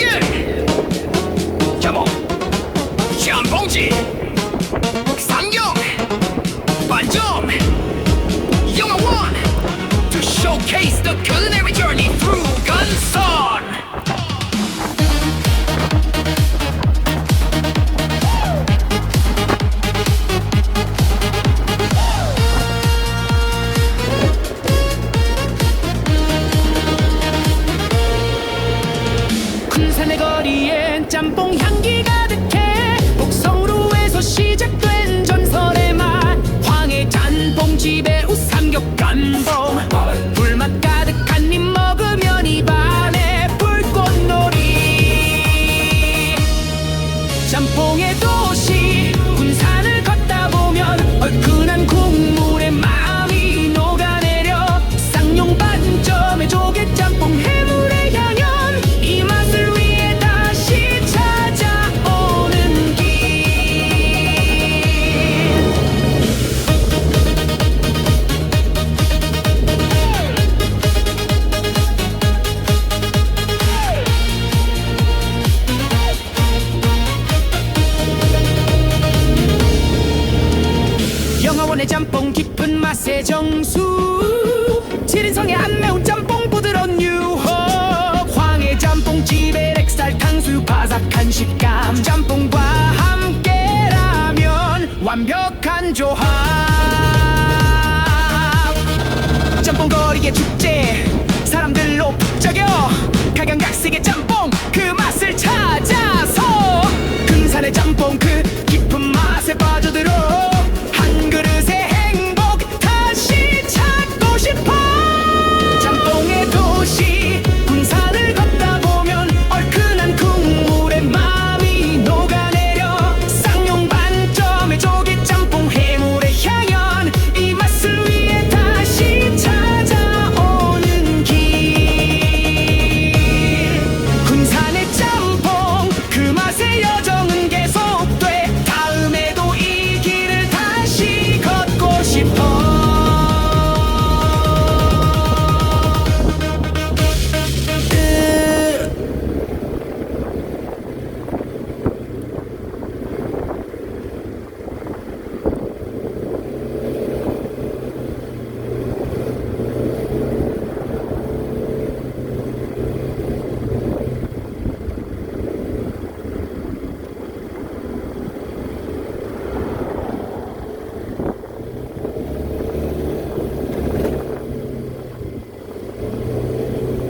剑剑锋，向风起。 산의 거리엔 짬뽕 향기 가득해. 목성루에서 시작된 전설의 맛 황해 짬뽕집의 짬뽕 깊은 맛의 정수. 지린성의 안 매운 짬뽕 부드러운 유혹. 황해 짬뽕집의 렉살 탕수육 바삭한 식감. 짬뽕과 함께라면 완벽한 조합. 짬뽕 거리의 축제